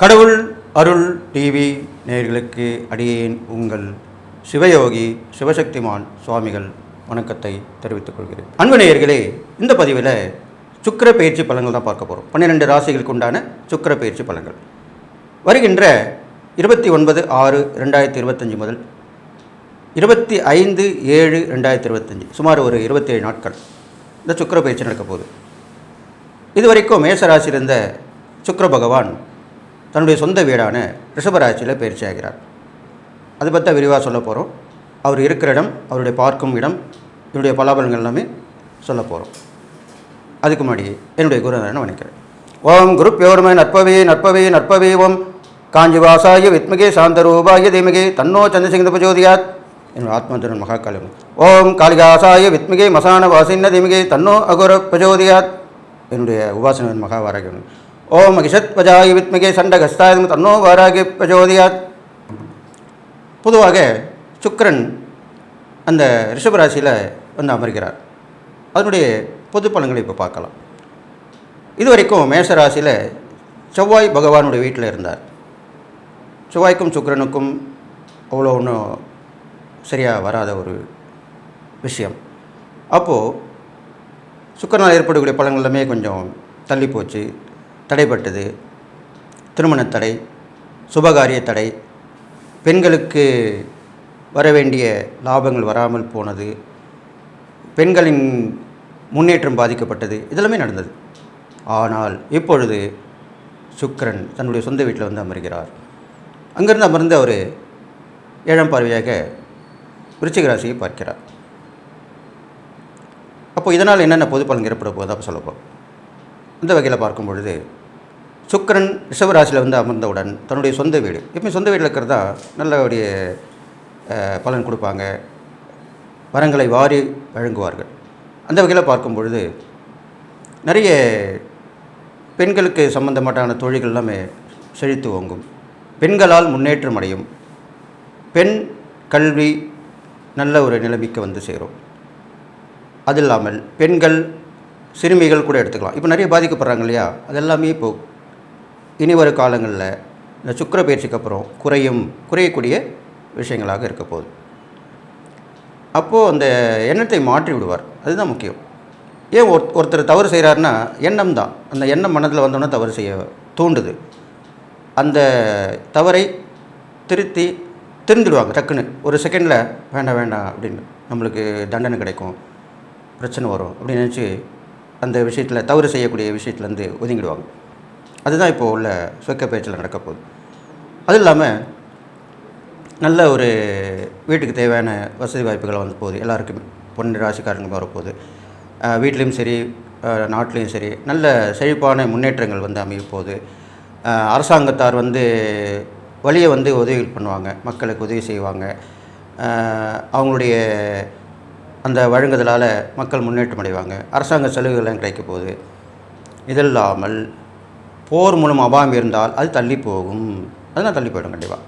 கடவுள் அருள் டிவி நேயர்களுக்கு அடியேன் உங்கள் சிவயோகி சிவசக்திமான் சுவாமிகள் வணக்கத்தை தெரிவித்துக் கொள்கிறேன். அன்பு நேயர்களே இந்த பதிவில் சுக்கிர பயிற்சி பலன்கள் தான் பார்க்க போகிறோம் பன்னிரெண்டு ராசிகளுக்கு உண்டான சுக்கிர பயிற்சி பலன்கள். வருகின்ற இருபத்தி ஒன்பது ஆறு ரெண்டாயிரத்தி இருபத்தஞ்சி முதல் இருபத்தி ஐந்து ஏழு ரெண்டாயிரத்தி இருபத்தஞ்சி சுமார் ஒரு இருபத்தேழு நாட்கள் இந்த சுக்கிர பயிற்சி நடக்க போகுது. இதுவரைக்கும் மேசராசி இருந்த சுக்கிர பகவான் தன்னுடைய சொந்த வீடான ரிஷபராசியில் பயிற்சி ஆகிறார். அதை பற்றி விரிவாக சொல்ல போகிறோம் அவர் இருக்கிற இடம் அவருடைய பார்க்கும் இடம் என்னுடைய பலாபலங்கள் எல்லாமே சொல்ல போகிறோம் அதுக்கு முன்னாடி என்னுடைய குருநாதனை வணக்கிறேன் ஓம் குரு பியோர்மே நற்பவே நற்பவே நற்பவே ஓம். காஞ்சிவாசாய வித்மகே சாந்தரூபாய தீமகே தன்னோ சந்திரசிங்க பிரஜோதியாத் என்னுடைய ஆத்மந்திரன் மகாகாலம் ஓம் காளிகாசாய வித்மிகே மசான வாசின்ன தீமகே தன்னோ அகுர பிரஜோதியாத் என்னுடைய உபாசனன் மகாவாரகன். ஓம் மகிஷத் பஜாய வித்மிகே சண்டகஸ்தாயம் தன்னோ வாராகி பிரஜோதியாத் பொதுவாக சுக்கரன் அந்த ரிஷபராசியில் வந்து அமர்கிறார். அதனுடைய பொது பலன்களை இப்போ பார்க்கலாம். இதுவரைக்கும் மேஷராசியில் செவ்வாய் பகவானுடைய வீட்டில் இருந்தார். செவ்வாய்க்கும் சுக்கரனுக்கும் அவ்வளோ ஒன்றும் சரியாக வராத ஒரு விஷயம். அப்போது சுக்கரனால் ஏற்படக்கூடிய பலன்கள் எல்லாமே கொஞ்சம் தள்ளி போச்சு. தடைப்பட்டது. திருமண தடை சுபகாரிய தடை பெண்களுக்கு வர வேண்டிய லாபங்கள் வராமல் போனது பெண்களின் முன்னேற்றம் பாதிக்கப்பட்டது இதெல்லாமே நடந்தது. ஆனால் இப்பொழுது சுக்கரன் தன்னுடைய சொந்த வீட்டில் வந்து அமர்கிறார். அங்கிருந்து அமர்ந்து அவர் ஏழாம் பார்வையாக விருச்சிக ராசியை பார்க்கிறார். அப்போ இதனால் என்னென்ன பொது பலன் ஏற்பட போகுது? அப்போ சொல்லப்போம் இந்த வகையில் பார்க்கும் பொழுது சுக்கிரன் ரிஷபராசியில் வந்து அமர்ந்தவுடன் தன்னுடைய சொந்த வீடு. எப்பயும் சொந்த வீட்டில் இருக்கிறதா நல்லபடிய பலன் கொடுப்பாங்க. வரங்களை வாரி வழங்குவார்கள். அந்த வகையில் பார்க்கும் பொழுது நிறைய பெண்களுக்கு சம்பந்தமாட்டான தொழில்கள் எல்லாமே செழித்து ஓங்கும். பெண்களால் முன்னேற்றம் அடையும். பெண் கல்வி நல்ல ஒரு நிலைமைக்கு வந்து சேரும். அது இல்லாமல் பெண்கள் சிறுமிகள் கூட எடுத்துக்கலாம். இப்போ நிறைய பாதிக்கப்படுறாங்க இல்லையா? அதெல்லாமே இப்போது இனி வரும் காலங்களில் இந்த சுக்கிர பயிற்சிக்கு அப்புறம் குறையும் குறையக்கூடிய விஷயங்களாக இருக்க போகுது. அப்போது அந்த எண்ணத்தை மாற்றி விடுவார். அதுதான் முக்கியம். ஏன் ஒரு ஒருத்தர் தவறு செய்கிறாருன்னா எண்ணம் தான். அந்த எண்ணம் மனதில் வந்தோன்னே தவறு செய்ய தூண்டுது அந்த தவறை திருத்தி திருந்துடுவாங்க டக்குன்னு. ஒரு செகண்டில் வேண்டாம் வேண்டாம் அப்படின்னு நம்மளுக்கு தண்டனை கிடைக்கும் பிரச்சனை வரும் அப்படின்னு நினச்சி அந்த விஷயத்தில் தவறு செய்யக்கூடிய விஷயத்துலேருந்து ஒதுங்கிடுவாங்க. அதுதான் இப்போ உள்ள சொக்க பேச்சில் நடக்க போகுது. அது இல்லாமல் நல்ல ஒரு வீட்டுக்கு தேவையான வசதி வாய்ப்புகள் வந்து போகுது. எல்லாருக்குமே பொண்ணு ராசிக்காரங்க வரப்போகுது வீட்லேயும் சரி நாட்டிலையும் சரி நல்ல செழிப்பான முன்னேற்றங்கள் வந்து அமையப்போகுது அரசாங்கத்தார் வந்து வழியை வந்து உதவி பண்ணுவாங்க. மக்களுக்கு உதவி செய்வாங்க. அவங்களுடைய அந்த வழங்குதலால் மக்கள் முன்னேற்றம் அடைவாங்க. அரசாங்க சலுகைகள்லாம் கிடைக்க போகுது. இதில்லாமல் போர் மூலம் அபாயம் இருந்தால் அது தள்ளி போகும். அதெல்லாம் தள்ளி போயிடும் கண்டிப்பாக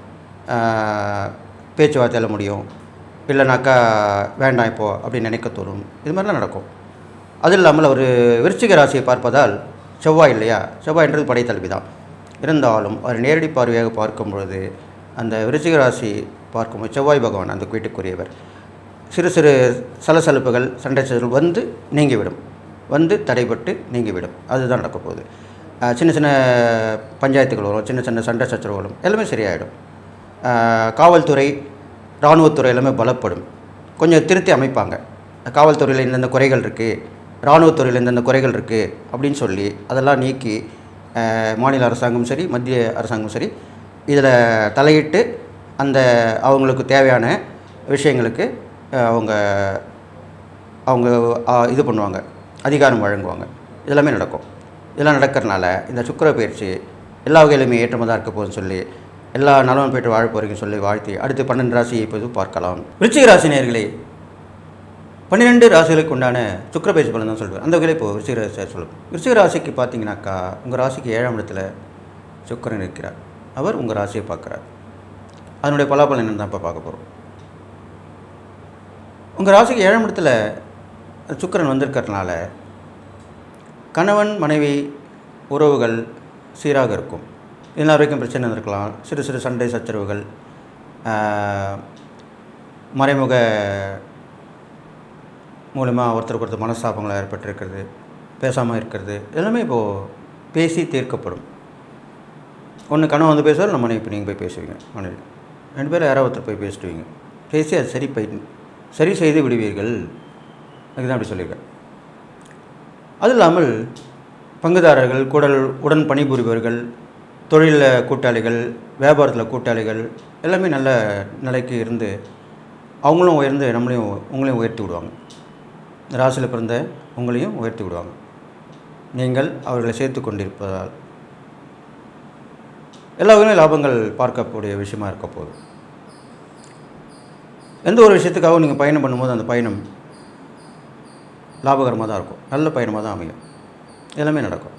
பேச்சுவார்த்தையில் முடியும். இல்லைனாக்கா வேண்டாம் இப்போது அப்படின்னு நினைக்க தோணும். இது மாதிரிலாம் நடக்கும். அது இல்லாமல் ஒரு விருச்சிக ராசியை பார்ப்பதால் செவ்வாய் இல்லையா? செவ்வாய்ன்றது படைத்தல்வி தான். இருந்தாலும் அவர் நேரடி பார்வையாக பார்க்கும் பொழுது அந்த விருச்சிக ராசி பார்க்கும்போது செவ்வாய் பகவான் அந்த வீட்டுக்குரியவர் சிறு சிறு சலசலப்புகள் சண்டை சச்சரவுகள் வந்து நீங்கிவிடும். வந்து தடைபட்டு நீங்கிவிடும். அதுதான் நடக்க போகுது. சின்ன சின்ன பஞ்சாயத்துகள் வரும் சின்ன சின்ன சண்டை சச்சரவுகளும் எல்லாமே சரியாயிடும். காவல்துறை இராணுவத்துறை எல்லாமே பலப்படும். கொஞ்சம் திருத்தி அமைப்பாங்க. காவல்துறையில் இந்தந்த குறைகள் இருக்குது இராணுவத்துறையில் இந்தந்த குறைகள் இருக்குது அப்படின்னு சொல்லி அதெல்லாம் நீக்கி மாநில அரசாங்கமும் சரி மத்திய அரசாங்கமும் சரி இதில் தலையிட்டு அந்த அவங்களுக்கு தேவையான விஷயங்களுக்கு அவங்க அவங்க இது பண்ணுவாங்க அதிகாரம் வழங்குவாங்க. இதெல்லாமே நடக்கும். இதெல்லாம் நடக்கிறனால இந்த சுக்கிர பயிற்சி எல்லா வகையிலுமே ஏற்றமாக தான் இருக்க போகுதுன்னு சொல்லி எல்லா நலமும் பெற்று வாழ போகிறீங்கன்னு சொல்லி வாழ்த்தி அடுத்து பன்னெண்டு ராசியை இப்போது பார்க்கலாம். விருச்சிக ராசினியர்களே பன்னிரெண்டு ராசிகளுக்கு உண்டான சுக்கர பயிற்சி பலன் தான் சொல்லுவேன். அந்த வகையில் இப்போ விருச்சிக ராசியாக சொல்லுவேன் விருச்சிக ராசிக்கு பார்த்தீங்கன்னாக்கா உங்கள் ராசிக்கு ஏழாம் இடத்துல சுக்கிரன் இருக்கிறார். அவர் உங்கள் ராசியை பார்க்குறார். அதனுடைய பலாபலன் என்னன்னு தான் இப்போ பார்க்க போகிறோம் உங்கள் ராசிக்கு ஏழாம் இடத்துல சுக்கிரன் வந்திருக்கிறதுனால கணவன் மனைவி உறவுகள் சீராக இருக்கும். இதனால் வரைக்கும் பிரச்சனை இருக்கலாம். சிறு சிறு சண்டை சச்சரவுகள் மறைமுக மூலமாக ஒருத்தருக்கு ஒருத்தர் மனஸ்தாபங்களாக ஏற்பட்டிருக்கிறது பேசாமல் இருக்கிறது எல்லாமே இப்போது பேசி தீர்க்கப்படும். ஒன்று கணவன் வந்து பேசுவார் நம்ம மனைவி இப்போ நீங்கள் போய் பேசுவீங்க மனைவி. ரெண்டு பேரும் யாராவது ஒருத்தர் போய் பேசிடுவீங்க பேசி அது சரி பை சரி செய்து விடுவீர்கள். அதுதான் அப்படி சொல்லியிருக்கேன். அது இல்லாமல் பங்குதாரர்கள் கூடல் உடன் பணிபுரிபவர்கள் தொழிலில் கூட்டாளிகள் வியாபாரத்தில் கூட்டாளிகள் எல்லாமே நல்ல நிலைக்கு இருந்து அவங்களும் உயர்ந்து நம்மளையும் உங்களையும் உயர்த்தி விடுவாங்க. ராசியில் பிறந்த உங்களையும் உயர்த்தி விடுவாங்க. நீங்கள் அவர்களை சேர்த்து கொண்டிருப்பதால். எல்லா வகையிலும் லாபங்கள் பார்க்கக்கூடிய விஷயமா இருக்க போகுது. எந்த ஒரு விஷயத்துக்காகவும் நீங்கள் பயணம் பண்ணும்போது அந்த பயணம் லாபகரமாக தான் இருக்கும். நல்ல பயணமாக தான் அமையும். எல்லாமே நடக்கும்.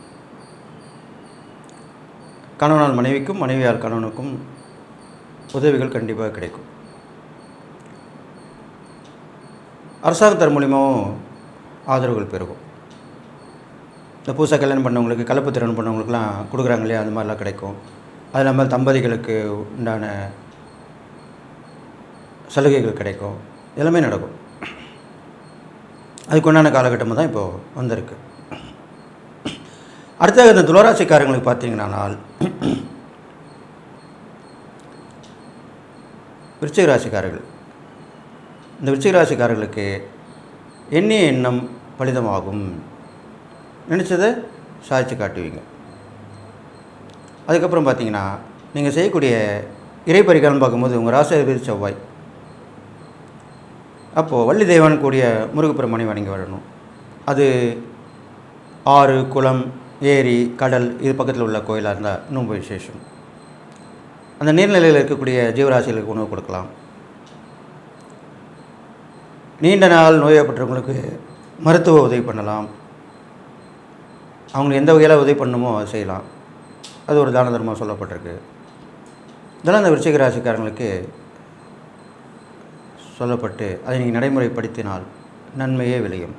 கணவனால் மனைவிக்கும் மனைவியால் கணவனுக்கும் உதவிகள் கண்டிப்பாக கிடைக்கும். அரசாங்கத்தர் மூலியமாகவும் ஆதரவுகள் பெருகும். இந்த புதுசாக கல்யாணம் பண்ணவங்களுக்கு கலப்பு திறன் பண்ணவங்களுக்குலாம் கொடுக்குறாங்க இல்லையா? அந்த மாதிரிலாம் கிடைக்கும். அது இல்லாமல் தம்பதிகளுக்கு உண்டான சலுகைகள் கிடைக்கும். எல்லாமே நடக்கும். அதுக்கு உண்டான காலகட்டமாக தான் இப்போது வந்திருக்கு. அடுத்தது இந்த துளராசிக்காரங்களுக்கு பார்த்தீங்கன்னால் விருச்சிக ராசிக்காரர்கள் இந்த விருச்சிக ராசிக்காரர்களுக்கு எண்ணிய எண்ணம் பலிதமாகும். நினச்சதை சாதித்து காட்டுவீங்க. அதுக்கப்புறம் பார்த்தீங்கன்னா நீங்கள் செய்யக்கூடிய இறை பரிகாரம் பார்க்கும்போது உங்கள் ராசி செவ்வாய். அப்போது வள்ளி தெய்வான் கூடிய முருகப்பெருமானை வணங்கி வரணும். அது ஆறு குளம் ஏரி கடல் இது பக்கத்தில் உள்ள கோயிலாக இருந்தால் இன்னும் விசேஷம். அந்த நீர்நிலையில் இருக்கக்கூடிய ஜீவராசிகளுக்கு உணவு கொடுக்கலாம். நீண்ட நாள் நோயப்பட்டவங்களுக்கு மருத்துவ உதவி பண்ணலாம். அவங்களுக்கு எந்த வகையில் உதவி பண்ணணுமோ அதை செய்யலாம். அது ஒரு தான தர்மம் சொல்லப்பட்டிருக்கு. இதெல்லாம் இந்த விருச்சிக ராசிக்காரங்களுக்கு சொல்லப்பட்டு அதை நீங்கள் நடைமுறைப்படுத்தினால் நன்மையே விளையும்.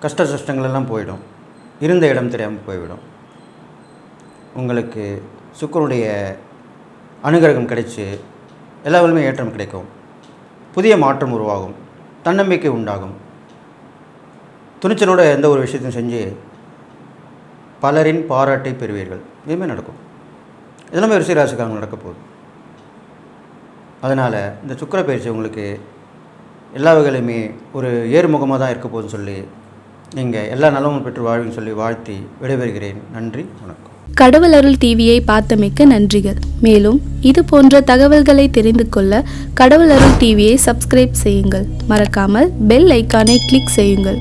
கஷ்ட சஷ்டங்கள் எல்லாம் போயிடும். இருந்த இடம் தெரியாமல் போய்விடும். உங்களுக்கு சுக்கரனுடைய அனுகிரகம் கிடைச்சி எல்லா வலிமையும் ஏற்றம் கிடைக்கும். புதிய மாற்றம் உருவாகும். தன்னம்பிக்கை உண்டாகும். துணிச்சலோட எந்த ஒரு விஷயத்தையும் செஞ்சு பலரின் பாராட்டை பெறுவீர்கள். இதுவுமே நடக்கும். இதெல்லாமே ரிஷிராசிக்காரங்க நடக்க போகுது அதனால் இந்த சுக்கர பயிற்சி உங்களுக்கு எல்லா வகையிலுமே ஒரு ஏறுமுகமாக தான் இருக்க போகுதுன்னு சொல்லி நீங்கள் எல்லா நலமும் பெற்று வாழ்வின்னு சொல்லி வாழ்த்தி விடைபெறுகிறேன். நன்றி வணக்கம். கடவுள் அருள் டிவியை பார்த்தமைக்க நன்றிகள். மேலும் இது போன்ற தகவல்களை தெரிந்து கொள்ள கடவுள் அருள் டிவியை சப்ஸ்கிரைப் செய்யுங்கள். மறக்காமல் பெல் ஐக்கானை கிளிக் செய்யுங்கள்.